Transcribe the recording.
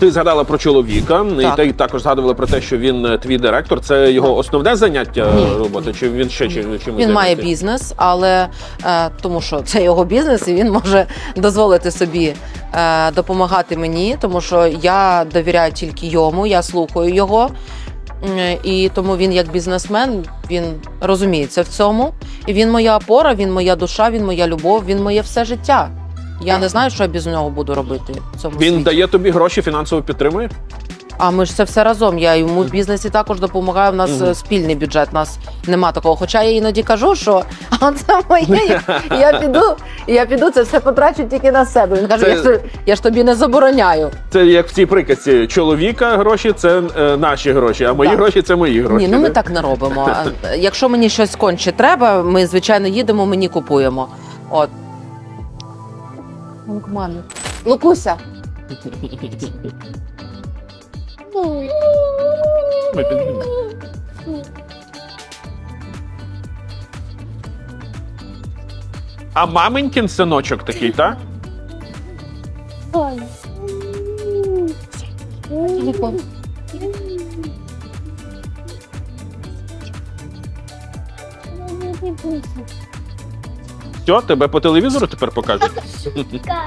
Ти згадала про чоловіка, Так. і ти також згадувала про те, що він е, твій директор. Це його основне заняття Ні. роботи, чи він ще чи, чимось Він має бізнес, але е, тому що це його бізнес, і він може дозволити собі е, допомагати мені, тому що я довіряю тільки йому, я слухаю його. І тому він як бізнесмен він розуміється в цьому. І він моя опора, він моя душа, він моя любов, він моє все життя. Я не знаю, що я без нього буду робити в цьому Він світі. дає тобі гроші, фінансово підтримує? А ми ж це все разом. Я йому в бізнесі також допомагаю. У нас Мгм. е, спільний бюджет. У нас нема такого. Хоча я іноді кажу, що а це моє. Я піду, я піду, це все потрачу тільки на себе. Він каже: Це- я, ж, я ж тобі не забороняю. Це як в цій приказці. Чоловіка гроші це е, наші гроші, а мої Так. гроші це мої гроші. Ні, ну ми да? так не робимо. А, Якщо мені щось конче треба, ми звичайно їдемо, мені купуємо. От. Лукуся. Ми підемо. А маменькін синочок такий, так? Телефон. Все, тебе по телевізору тепер покажуть? Ка.